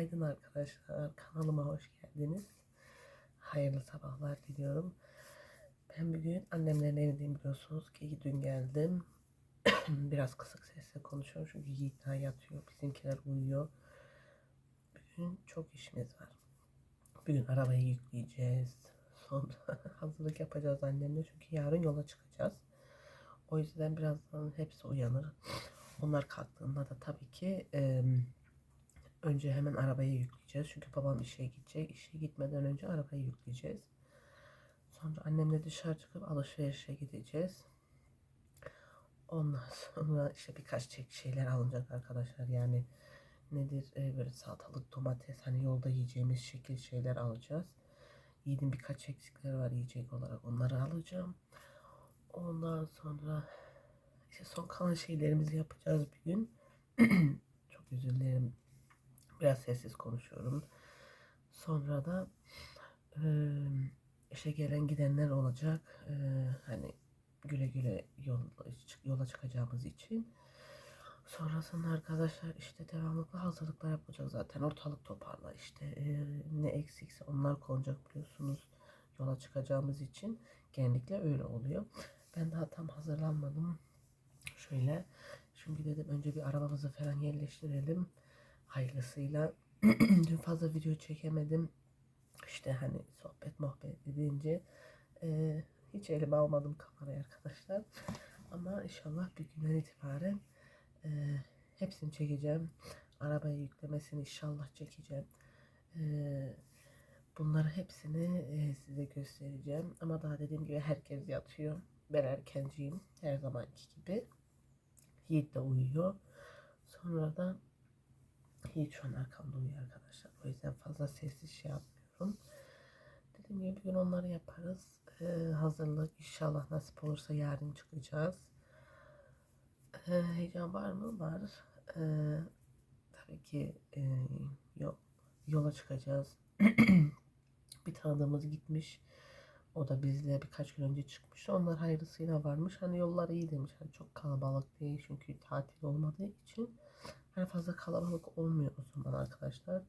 Günaydın arkadaşlar. Kanalıma hoş geldiniz. Hayırlı sabahlar diliyorum. Ben bugün annemlerin evindeyim biliyorsunuz ki dün geldim. Biraz kısık sesle konuşuyorum çünkü Yiğit daha yatıyor. Bizimkiler uyuyor. Bugün çok işimiz var. Bugün arabayı yükleyeceğiz. Sonra hazırlık yapacağız annemle çünkü yarın yola çıkacağız. O yüzden birazdan hepsi uyanır. Onlar kalktığında da tabii ki em, önce hemen arabayı yükleyeceğiz. Çünkü babam işe gidecek. İşe gitmeden önce arabayı yükleyeceğiz. Sonra annemle dışarı çıkıp alışverişe gideceğiz. Ondan sonra işte birkaç çek şeyler alınacak arkadaşlar. Yani nedir e, böyle salatalık, domates hani yolda yiyeceğimiz şekil şeyler alacağız. Yiğidin birkaç eksikleri var yiyecek olarak onları alacağım. Ondan sonra işte son kalan şeylerimizi yapacağız bir gün. Çok özür dilerim. Biraz sessiz konuşuyorum. Sonra da eee, işe gelen gidenler olacak. Eee, hani güle güle yol, yola çıkacağımız için. Sonrasında arkadaşlar işte devamlı hazırlıklar yapacak zaten. Ortalık toparla işte eee, ne eksikse onlar konacak biliyorsunuz yola çıkacağımız için. Genellikle öyle oluyor. Ben daha tam hazırlanmadım. Şöyle şimdi dedim önce bir arabamızı falan yerleştirelim. Hayırlısıyla. Dün fazla video çekemedim. İşte hani sohbet muhabbet edince eee, hiç elime almadım kamerayı arkadaşlar. Ama inşallah bir günden itibaren eee, hepsini çekeceğim. Arabaya yüklemesini inşallah çekeceğim. Eee, bunları hepsini eee, size göstereceğim. Ama daha dediğim gibi herkes yatıyor. Ben erkenciyim her zamanki gibi. Yiğit uyuyor. Sonra da Yiğit şu an arkamda uyuyor arkadaşlar. O yüzden fazla sessiz şey yapmıyorum. Dediğim gibi bugün onları yaparız. Ee, hazırlık inşallah nasip olursa yarın çıkacağız. Ee, heyecan var mı? Var. Ee, tabii ki e, yo- yola çıkacağız. bir tanıdığımız gitmiş. O da bizle birkaç gün önce çıkmış. Onlar hayırlısıyla varmış. Hani yollar iyi demiş. Hani çok kalabalık değil çünkü tatil olmadığı için. Hani fazla kalabalık olmuyor o zaman arkadaşlar.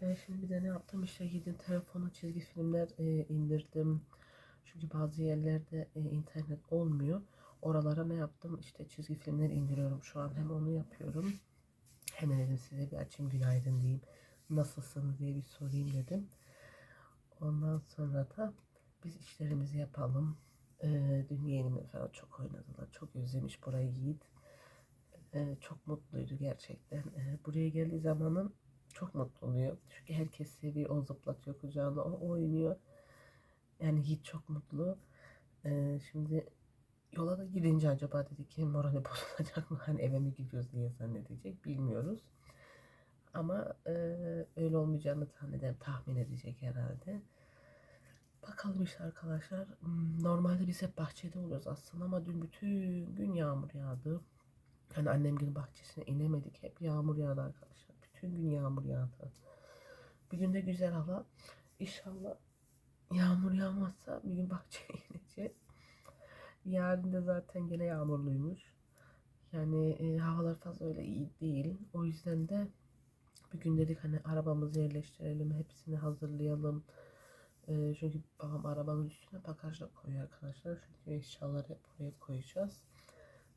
Ben şimdi bir de ne yaptım işte gidin telefonu çizgi filmler e, indirdim. Çünkü bazı yerlerde e, internet olmuyor. Oralara ne yaptım işte çizgi filmler indiriyorum şu an. Hem onu yapıyorum. Hemen dedim size bir açayım günaydın diyeyim. Nasılsınız diye bir sorayım dedim. Ondan sonra da biz işlerimizi yapalım. Ee, dün yeğenimle falan çok oynadılar. Çok özlemiş burayı Yiğit. Çok mutluydu gerçekten. Buraya geldiği zamanın çok mutlu oluyor. Çünkü herkes seviyor. O zıplatıyor kucağına. O oynuyor. Yani Yiğit çok mutlu. Şimdi yola da gidince acaba dedi ki morali bozulacak mı? Hani eve mi gidiyoruz diye zannedecek. Bilmiyoruz. Ama öyle olmayacağını tahmin, tahmin edecek herhalde. Bakalım işte arkadaşlar. Hmm, Normalde biz hep bahçede oluyoruz aslında ama dün bütün gün yağmur yağdı. Hani annemgilin bahçesine inemedik. Hep yağmur yağdı arkadaşlar. Bütün gün yağmur yağdı. Bir gün de güzel hava. İnşallah yağmur yağmazsa bir gün bahçeye ineceğiz. Yarın da zaten gene yağmurluymuş. Yani e, havalar fazla öyle iyi değil. O yüzden de bir gün dedik hani arabamızı yerleştirelim, hepsini hazırlayalım. Ee, çünkü babam arabanın üstüne bagajla koyuyor arkadaşlar. Çünkü eşyaları hep oraya koyacağız.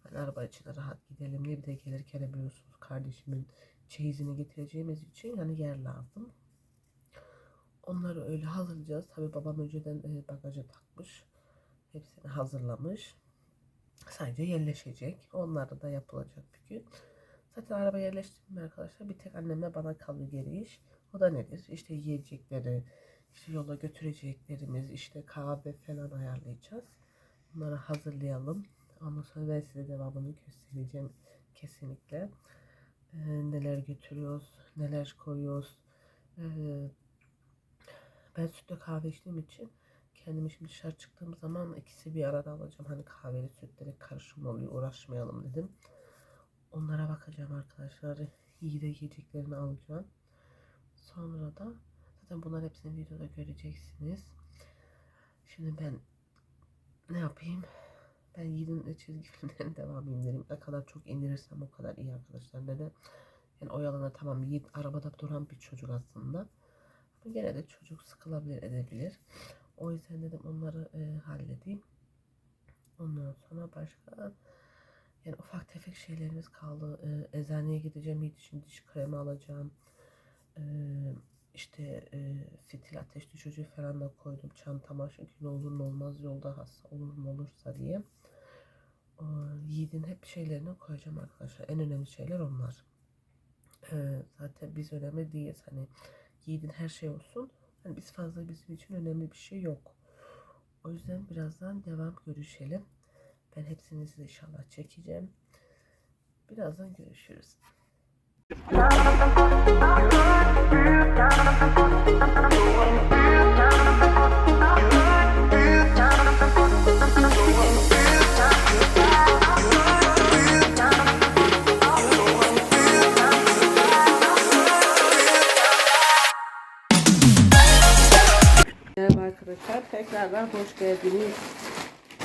Hani araba içine rahat gidelim diye bir de gelirken biliyorsunuz kardeşimin çeyizini getireceğimiz için hani yer lazım. Onları öyle hazırlayacağız. Tabii babam önceden e, bagaja takmış. Hepsini hazırlamış. Sadece yerleşecek. Onlar da yapılacak bir gün. Zaten araba yerleştirdim arkadaşlar. Bir tek annemle bana kalıyor geri iş. O da nedir? İşte yiyecekleri, işte yola götüreceklerimiz, işte kahve falan ayarlayacağız. Bunları hazırlayalım. Ondan sonra ben size devamını göstereceğim kesinlikle. Ee, neler götürüyoruz, neler koyuyoruz. Ee, ben sütle kahve içtiğim için kendimi şimdi dışarı çıktığım zaman ikisi bir arada alacağım. Hani kahveli sütlere karışım oluyor uğraşmayalım dedim. Onlara bakacağım arkadaşlar. İyi de yiyeceklerini alacağım. Sonra da zaten bunların hepsini videoda göreceksiniz. Şimdi ben ne yapayım? Ben Yiğit'in çizgi filmlerine devam indireyim. Ne kadar çok indirirsem o kadar iyi arkadaşlar. Neden? Yani oyalana tamam Yiğit arabada duran bir çocuk aslında. Ama gene de çocuk sıkılabilir edebilir. O yüzden dedim onları e, halledeyim. Ondan sonra başka yani ufak tefek şeylerimiz kaldı. E, eczaneye gideceğim. Yiğit için diş kremi alacağım. E, işte e, fitil ateş düşürücü falan da koydum çantama. Çünkü ne olur ne olmaz yolda hasta olur mu olursa diye. E, Yiğit'in hep şeylerini koyacağım arkadaşlar. En önemli şeyler onlar. E, zaten biz önemli değiliz. Hani Yiğit'in her şey olsun. Hani biz fazla bizim için önemli bir şey yok. O yüzden birazdan devam görüşelim. Ben hepsini size inşallah çekeceğim. Birazdan görüşürüz. Tekrardan hoş geldiniz.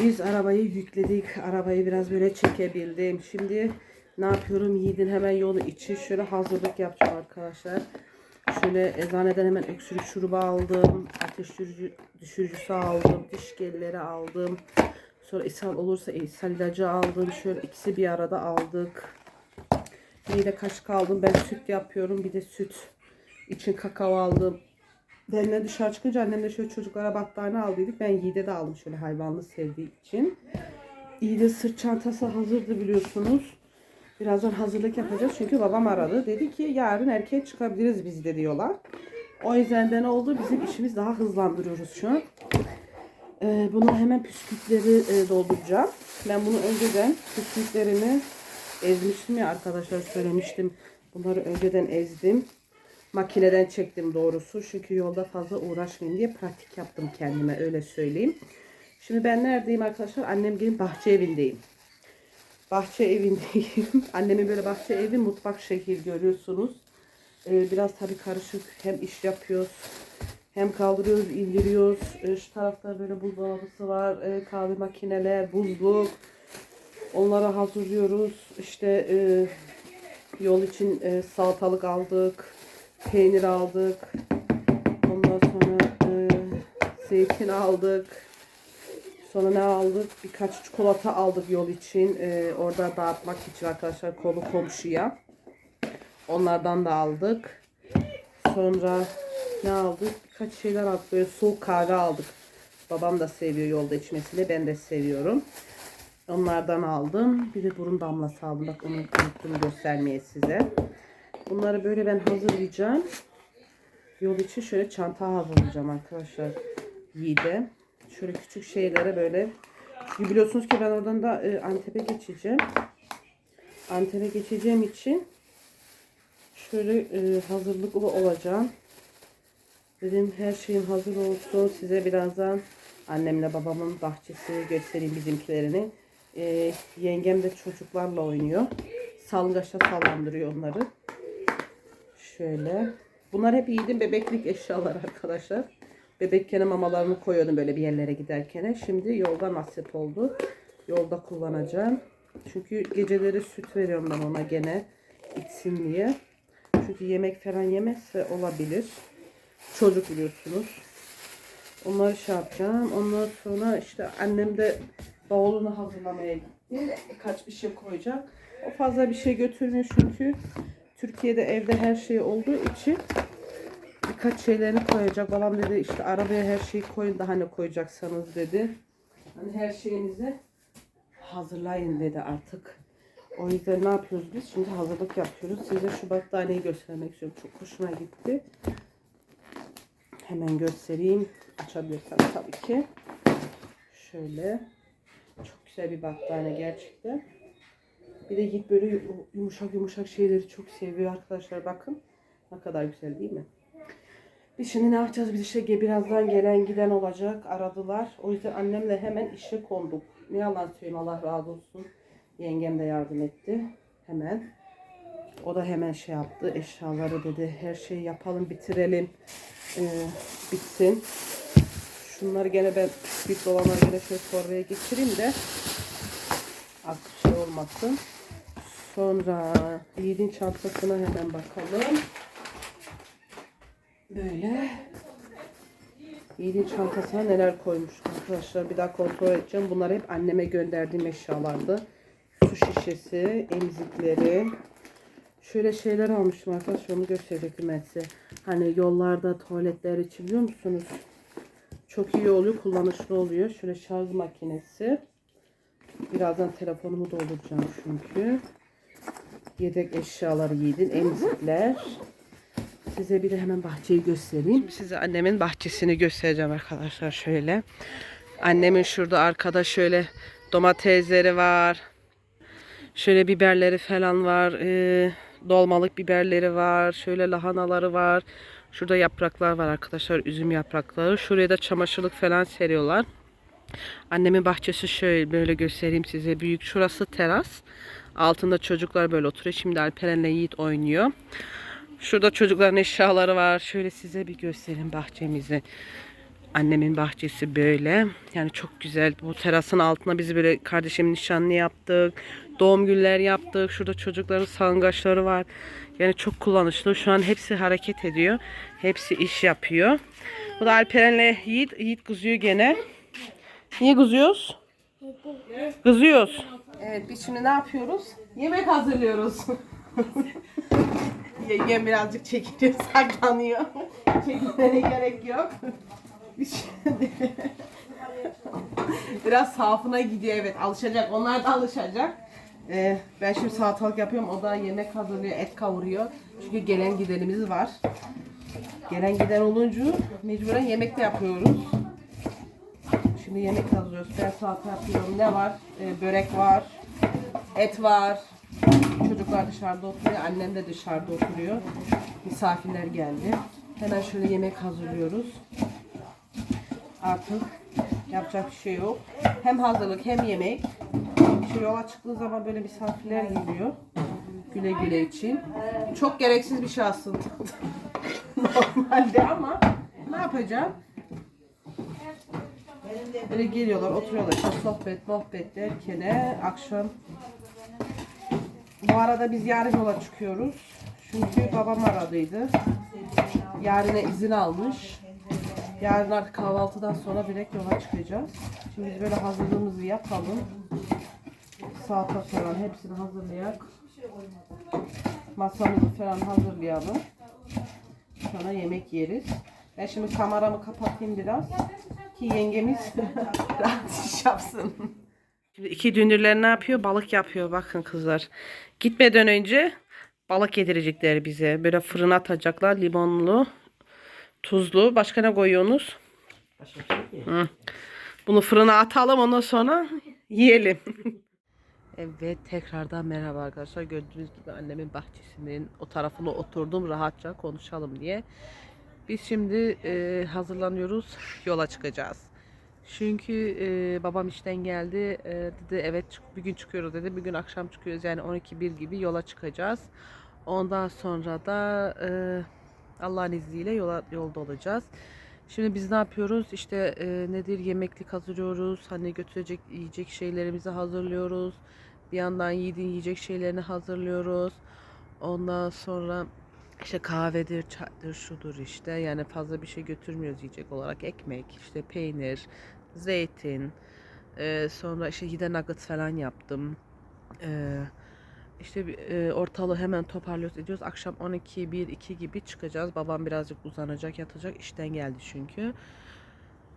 Biz arabayı yükledik. Arabayı biraz böyle çekebildim. Şimdi ne yapıyorum? Yiğidin hemen yolu için şöyle hazırlık yapacağım arkadaşlar. Şöyle eczaneden hemen öksürük şurubu aldım. Ateş düşürücü, düşürücüsü aldım. Diş gelleri aldım. Sonra ishal olursa ishal ilacı aldım. Şöyle ikisi bir arada aldık. Bir de kaşık aldım. Ben süt yapıyorum. Bir de süt için kakao aldım. Benimle dışarı çıkınca annemle şöyle çocuklara battaniye aldıydık. Ben Yiğit'e de aldım şöyle hayvanlı sevdiği için. Yiğit'in sırt çantası hazırdı biliyorsunuz. Birazdan hazırlık yapacağız çünkü babam aradı. Dedi ki yarın erken çıkabiliriz biz de diyorlar. O yüzden de ne oldu? Bizim işimiz daha hızlandırıyoruz şu an. Ee, bunu hemen püskürtleri e, dolduracağım. Ben bunu önceden püskürtlerimi ezmiştim ya arkadaşlar söylemiştim. Bunları önceden ezdim makineden çektim doğrusu. Çünkü yolda fazla uğraşmayayım diye pratik yaptım kendime öyle söyleyeyim. Şimdi ben neredeyim arkadaşlar? Annem gelin bahçe evindeyim. Bahçe evindeyim. Annemin böyle bahçe evi mutfak şekil görüyorsunuz. Ee, biraz tabii karışık. Hem iş yapıyoruz. Hem kaldırıyoruz, indiriyoruz. Ee, şu tarafta böyle buzdolabısı var. Ee, kahve makineler, buzluk. Onları hazırlıyoruz. İşte e, yol için e, salatalık aldık peynir aldık. Ondan sonra e, zeytin aldık. Sonra ne aldık? Birkaç çikolata aldık yol için. E, orada dağıtmak için arkadaşlar kolu komşuya. Onlardan da aldık. Sonra ne aldık? Birkaç şeyler aldık. Böyle soğuk kahve aldık. Babam da seviyor yolda içmesini. Ben de seviyorum. Onlardan aldım. Bir de burun damlası aldım. Bak onu unuttum göstermeye size. Bunları böyle ben hazırlayacağım. Yol için şöyle çanta hazırlayacağım arkadaşlar. Yiğide. Şöyle küçük şeylere böyle. Çünkü biliyorsunuz ki ben oradan da e, Antep'e geçeceğim. Antep'e geçeceğim için şöyle e, hazırlıklı olacağım. Dedim her şeyim hazır olsun. Size birazdan annemle babamın bahçesini göstereyim bizimkilerini. E, yengem de çocuklarla oynuyor. Salıngaçta sallandırıyor onları. Şöyle. Bunlar hep yiğidin bebeklik eşyalar arkadaşlar. Bebekken mamalarını koyuyordum böyle bir yerlere giderken. Şimdi yolda nasip oldu. Yolda kullanacağım. Çünkü geceleri süt veriyorum ben ona gene içsin diye. Çünkü yemek falan yemezse olabilir. Çocuk biliyorsunuz. Onları şey yapacağım. Ondan sonra işte annem de bavulunu hazırlamaya gitti. Birkaç bir şey koyacak. O fazla bir şey götürmüyor çünkü Türkiye'de evde her şey olduğu için birkaç şeylerini koyacak. Babam dedi işte arabaya her şeyi koyun daha ne koyacaksanız dedi. Hani her şeyinizi hazırlayın dedi artık. O yüzden ne yapıyoruz biz? Şimdi hazırlık yapıyoruz. Size şu battaniyeyi göstermek istiyorum. Çok hoşuma gitti. Hemen göstereyim. Açabilirsem tabii ki. Şöyle. Çok güzel bir battaniye gerçekten. Bir de Yiğit böyle yumuşak yumuşak şeyleri çok seviyor arkadaşlar. Bakın ne kadar güzel değil mi? Biz şimdi ne yapacağız? Biz işte birazdan gelen giden olacak. Aradılar. O yüzden annemle hemen işe konduk. Ne yalan söyleyeyim Allah razı olsun. Yengem de yardım etti. Hemen. O da hemen şey yaptı. Eşyaları dedi. Her şeyi yapalım bitirelim. Ee, bitsin. Şunları gene ben büyük dolanları gene şöyle torbaya geçireyim de artık olmasın. sonra Yiğit'in çantasına hemen bakalım. Böyle. Yiğit'in çantasına neler koymuş arkadaşlar. Bir daha kontrol edeceğim. Bunlar hep anneme gönderdiğim eşyalardı. Su şişesi, emzikleri. Şöyle şeyler almıştım arkadaşlar. Onu gösterecektim ben size. Hani yollarda tuvaletler için biliyor musunuz? Çok iyi oluyor. Kullanışlı oluyor. Şöyle şarj makinesi. Birazdan telefonumu dolduracağım çünkü. Yedek eşyaları Yiğit'in emzikler. Size bir de hemen bahçeyi göstereyim. Şimdi size annemin bahçesini göstereceğim arkadaşlar şöyle. Annemin şurada arkada şöyle domatesleri var. Şöyle biberleri falan var. Ee, dolmalık biberleri var. Şöyle lahanaları var. Şurada yapraklar var arkadaşlar. Üzüm yaprakları. Şuraya da çamaşırlık falan seriyorlar. Annemin bahçesi şöyle böyle göstereyim size. Büyük. Şurası teras. Altında çocuklar böyle oturuyor. Şimdi Alperen'le Yiğit oynuyor. Şurada çocukların eşyaları var. Şöyle size bir göstereyim bahçemizi. Annemin bahçesi böyle. Yani çok güzel. Bu terasın altına biz böyle kardeşimin nişanını yaptık. Doğum günler yaptık. Şurada çocukların salıngaçları var. Yani çok kullanışlı. Şu an hepsi hareket ediyor. Hepsi iş yapıyor. Bu da Alperen'le Yiğit. Yiğit kızıyor gene. Niye kızıyoruz? Kızıyoruz. Evet biz şimdi ne yapıyoruz? Yemek hazırlıyoruz. Yengem birazcık çekiliyor, saklanıyor. Çekilmene gerek yok. Biraz safına gidiyor evet alışacak. Onlar da alışacak. Ee, ben şimdi salatalık yapıyorum. O da yemek hazırlıyor, et kavuruyor. Çünkü gelen gidenimiz var. Gelen giden olunca mecburen yemek de yapıyoruz. Şimdi yemek hazırlıyoruz. Ben salata yapıyorum. Ne var? Ee, börek var. Et var. Çocuklar dışarıda oturuyor. Annem de dışarıda oturuyor. Misafirler geldi. Hemen şöyle yemek hazırlıyoruz. Artık yapacak bir şey yok. Hem hazırlık hem yemek. Şu yola çıktığı zaman böyle misafirler geliyor. Güle güle için. Çok gereksiz bir şey aslında. Normalde ama ne yapacağım? Böyle geliyorlar, oturuyorlar. İşte sohbet, muhabbet derken akşam bu arada biz yarın yola çıkıyoruz. Çünkü babam aradıydı. Yarına izin almış. Yarın artık kahvaltıdan sonra direkt yola çıkacağız. Şimdi biz böyle hazırlığımızı yapalım. Salata falan hepsini hazırlayak. Masamızı falan hazırlayalım. Sonra yemek yeriz. Ben şimdi kameramı kapatayım biraz. Ki yengemiz rahat iş yapsın. Şimdi iki dünürler ne yapıyor? Balık yapıyor. Bakın kızlar. Gitmeden önce balık yedirecekler bize. Böyle fırına atacaklar. Limonlu, tuzlu. Başka ne koyuyorsunuz? Hı. Bunu fırına atalım ondan sonra yiyelim. evet tekrardan merhaba arkadaşlar. Gördüğünüz gibi annemin bahçesinin o tarafına oturdum rahatça konuşalım diye. Biz şimdi e, hazırlanıyoruz. Yola çıkacağız. Çünkü e, babam işten geldi. E, dedi evet bir gün çıkıyoruz dedi. Bir gün akşam çıkıyoruz. Yani 12-1 gibi yola çıkacağız. Ondan sonra da e, Allah'ın izniyle yola, yolda olacağız. Şimdi biz ne yapıyoruz? İşte e, nedir yemeklik hazırlıyoruz. Hani götürecek yiyecek şeylerimizi hazırlıyoruz. Bir yandan yiğidin yiyecek şeylerini hazırlıyoruz. Ondan sonra işte kahvedir, çaydır, şudur işte. Yani fazla bir şey götürmüyoruz yiyecek olarak. Ekmek, işte peynir, zeytin. Ee, sonra işte yine nugget falan yaptım. Ee, işte e, ortalığı hemen toparlıyoruz ediyoruz. Akşam 12, 1, 2 gibi çıkacağız. Babam birazcık uzanacak, yatacak. İşten geldi çünkü.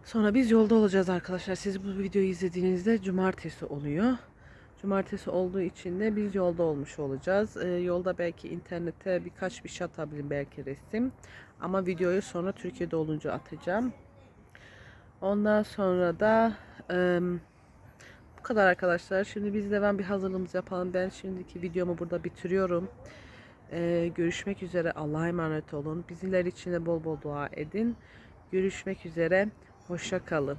Sonra biz yolda olacağız arkadaşlar. Siz bu videoyu izlediğinizde cumartesi oluyor. Cumartesi olduğu için de biz yolda olmuş olacağız. Ee, yolda belki internete birkaç bir şey atabilirim belki resim. Ama videoyu sonra Türkiye'de olunca atacağım. Ondan sonra da em, bu kadar arkadaşlar. Şimdi biz de ben bir hazırlığımızı yapalım. Ben şimdiki videomu burada bitiriyorum. Ee, görüşmek üzere. Allah'a emanet olun. Bizler için de bol bol dua edin. Görüşmek üzere. Hoşça kalın.